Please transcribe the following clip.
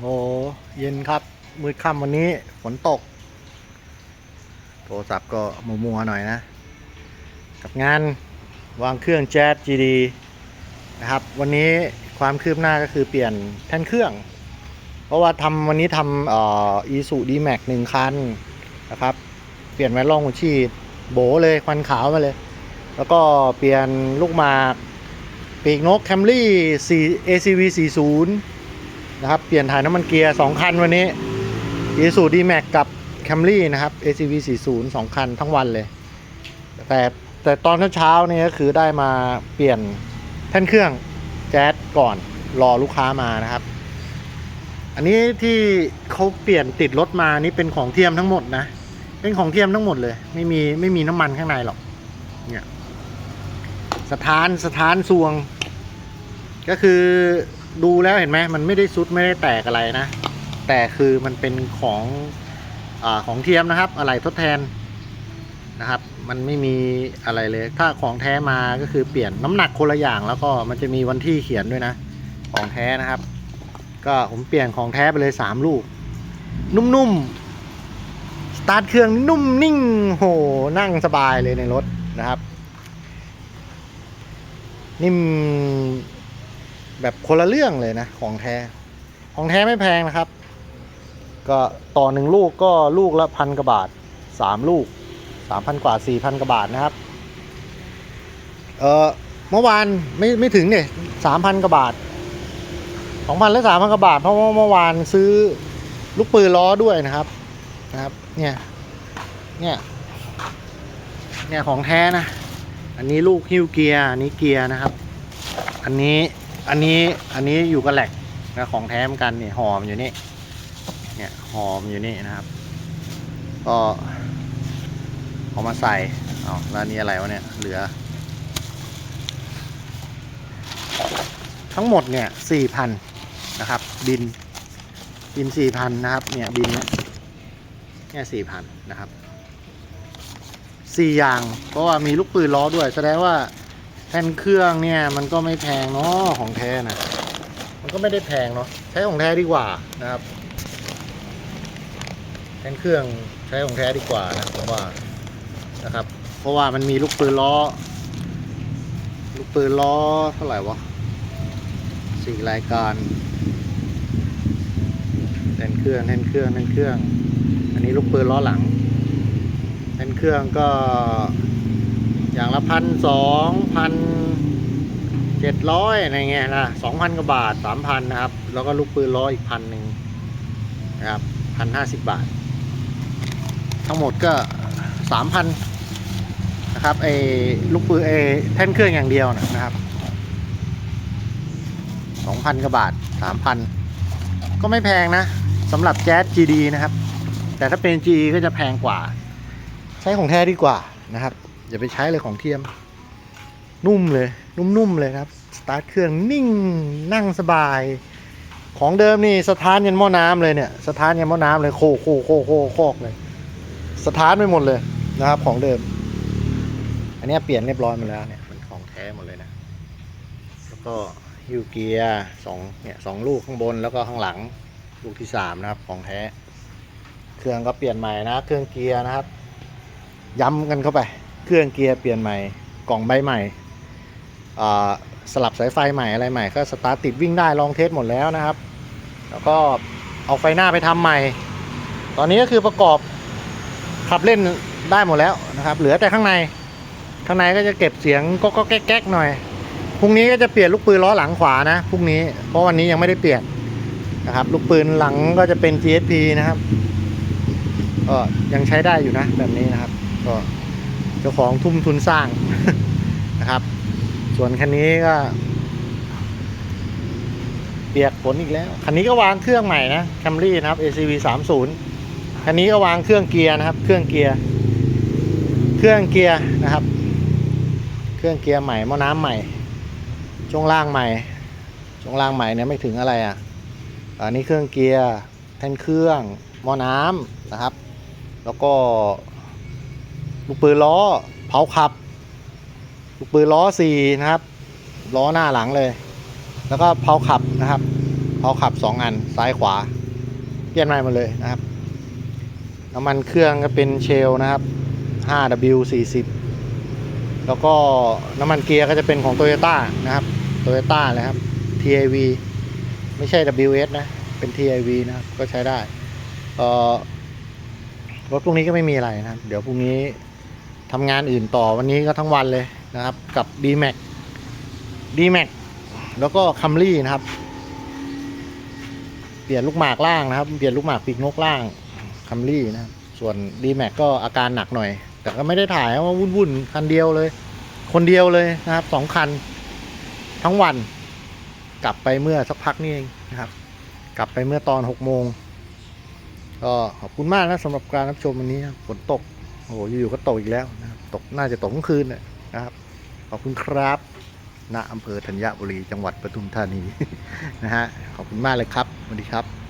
โอ้เย็นครับ มืดค่ำวันนี้ฝนตก โทรศัพท์ก็มัวๆหน่อยนะ กับงานวางเครื่องแจ๊ส GD นะครับ วันนี้ความคืบหน้าก็คือเปลี่ยนแท่นเครื่อง เพราะว่าทำวันนี้ทำเอ่อ Isuzu D-Max หนึ่งคันนะครับ เปลี่ยนแวนล่องหัวฉีดโบเลยควันขาวมาเลย แล้วก็เปลี่ยนลูกหมาก ปีกนกแคมรี่ ACV 40 นะครับ เปลี่ยนถ่ายน้ำมันเกียร์ 2 คันวันนี้ Isuzu D-Max กับ Camry นะครับ ACV 40 2 คันทั้งวันเลย แต่แต่ตอนเช้าๆเนี่ยก็คือได้มาเปลี่ยนแท่นเครื่องแจ๊สก่อนรอลูกค้ามานะครับ อันนี้ที่เขาเปลี่ยนติดรถมานี่เป็นของเทียมทั้งหมดนะ เป็นของเทียมทั้งหมดเลย ไม่มีไม่มีน้ำมันข้างในหรอก เนี่ยสถานสถานซวง ก็คือ ดูแล้วเห็นไหมมันไม่ได้ซุดไม่ได้แตกอะไรนะ แต่คือมันเป็นของอของเทียมนะครับ อะไรทดแทนนะครับ มันไม่มีอะไรเลย ถ้าของแท้มาก็คือเปลี่ยนน้ำหนักคนละอย่างแล้วก็มันจะมีวันที่เขียนด้วยนะ ของแท้นะครับ ก็ผมเปลี่ยนของแท้ไปเลยสามลูก นุ่มๆสตาร์ทเครื่องนุ่มนิ่งโหนั่งสบายเลยในรถนะครับ นิ่ม แบบคนละเรื่องเลยนะของแท้ ของแท้ไม่แพงนะครับ ก็ต่อหนึ่งลูกก็ลูกละพันกว่าบาทสามลูกสามพันกว่าสี่พันกว่าบาทนะครับ เออเมื่อวานไม่ไม่ถึงเนี่ยสามพันกว่าบาทสองพันและสามพันกว่าบาท เพราะว่าเมื่อวานซื้อลูกปืนล้อด้วยนะครับนะครับ เนี่ย เนี่ย เนี่ยของแท้นะ อันนี้ลูกฮิ้วเกียร์อันนี้เกียร์นะครับ อันนี้ อันนี้อันนี้อยู่กับแหลกนะของแท้มกันเนี่ยหอมอยู่นี่เนี่ยหอมอยู่นี่นะครับ ก็เอามาใส่เอาแล้วนนี้อะไรวะเนี่ยเหลือ ทั้งหมดเนี่ยสี่พันนะครับ บินบินสี่พันนะครับ เนี่ยบินเนี่ยสี่พันนะครับสี่อย่างเพราะว่ามีลูกปืนล้อด้วย แสดงว่า แท่นเครื่องเนี่ยมันก็ไม่แพงเนาะของแท้นะมันก็ไม่ได้แพงเนาะใช้ของแท้ดีกว่านะครับแท่นเครื่องใช้ของแท้ดีกว่านะผมว่านะครับ เพราะว่ามันมีลูกปืนล้อ ลูกปืนล้อเท่าไหร่วะสี่รายการแท่นเครื่องแท่นเครื่องแท่นเครื่อง อันนี้ลูกปืนล้อหลังเป็นเครื่องก็ อย่างละพันสองพันเจ็ดร้อยอะไรเงี้ยนะสองพันกว่าบาทสามพันนะครับ แล้วก็ลูกปืนล้อยอีกพันหนึ่งนะครับพันห้าสิบบาท ทั้งหมดก็สามพันนะครับไอ้ลูกปืนไอ้แท่นเครื่องอย่างเดียวนะครับสองพันกว่าบาทสามพันก็ไม่แพงนะสำหรับแจ๊ส GD นะครับ แต่ถ้าเป็น GE ก็จะแพงกว่า ใช้ของแท้ดีกว่านะครับ อย่าไปใช้เลยของเทียม นุ่มเลย นุ่มๆเลยครับ สตาร์ทเครื่องนิ่งนั่งสบาย ของเดิมนี่สถานยันหม้อน้ำเลยเนี่ย สถานยันหม้อน้ำเลยโคโคโคโคโคกเลย สถานไปหมดเลยนะครับ ของเดิม อันนี้เปลี่ยนเรียบร้อยหมาแล้วเนี่ยมันของแท้หมดเลยนะแล้วก็ฮิวเกียร์สองเนี่ยสองลูกข้างบนแล้วก็ข้างหลังลูกที่สามนะครับของแท้ เครื่องก็เปลี่ยนใหม่นะ เครื่องเกียร์นะครับ ย้ำกันเข้าไป เครื่องเกียร์เปลี่ยนใหม่ กล่องใบใหม่สลับสายไฟใหม่อะไรใหม่ก็สตาร์ทติดวิ่งได้ลองเทสหมดแล้วนะครับ แล้วก็เอาไฟหน้าไปทำใหม่ ตอนนี้ก็คือประกอบขับเล่นได้หมดแล้วนะครับ เหลือแต่ข้างใน ข้างในก็จะเก็บเสียงก็ก็แก๊กแก๊กหน่อย พรุ่งนี้ก็จะเปลี่ยนลูกปืนล้อหลังขวานะ พรุ่งนี้ เพราะวันนี้ยังไม่ได้เปลี่ยนนะครับ ลูกปืนหลังก็จะเป็น GSP นะครับ ก็ยังใช้ได้อยู่นะแบบนี้นะครับ ก็ เจ้าของทุ่มทุนสร้างนะครับ ส่วนคันนี้ก็เปียกฝนอีกแล้ว คันนี้ก็วางเครื่องใหม่นะ Camry นะครับ ACV 30คันนี้ก็วางเครื่องเกียร์นะครับ เครื่องเกียร์ เครื่องเกียร์นะครับ เครื่องเกียร์ใหม่หม้อน้ำใหม่ช่วงล่างใหม่ช่วงล่างใหม่เนี่ยไม่ถึงอะไรอะอันนี้เครื่องเกียร์แท่นเครื่องหม้อน้ำนะครับ แล้วก็ ลูกปืนล้อเผาขับ ลูกปืนล้อสี่นะครับ ล้อหน้าหลังเลย แล้วก็เผาขับนะครับ เผาขับสองอันซ้ายขวา เปลี่ยนใหม่หมาเลยนะครับ น้ำมันเครื่องก็เป็นเชลนะครับ 5W40 แล้วก็น้ำมันเกียร์ก็จะเป็นของ Toyota นะครับ Toyota เลยครับ TIV ไม่ใช่ WS นะ เป็น TIV นะครับ ก็ใช้ได้ เอ่อ รถพวกนี้ก็ไม่มีอะไรนะครับ เดี๋ยวพรุ่งนี้ ทำงานอื่นต่อวันนี้ก็ทั้งวันเลยนะครับ กับ D-Max D-Max แล้วก็ Camry นะครับ เปลี่ยนลูกหมากล่างนะครับ เปลี่ยนลูกหมากปีกนกล่าง Camry นะครับ ส่วน D-Max ก็อาการหนักหน่อย แต่ก็ไม่ได้ถ่ายว่าวุ่นๆคันเดียวเลย คนเดียวเลยนะครับสองคัน ทั้งวัน กลับไปเมื่อสักพักนี่เองนะครับ กลับไปเมื่อตอนหกโมงก็ขอบคุณมากนะสำหรับการรับชมวันนี้ฝนตก โอ้โหอยู่ๆก็ตกอีกแล้วนะครับตกน่าจะตกทั้งคืนนะนะครับขอบคุณครับณอำเภอธัญบุรีจังหวัดปทุมธานีนะฮะขอบคุณมากเลยครับสวัสดีครับ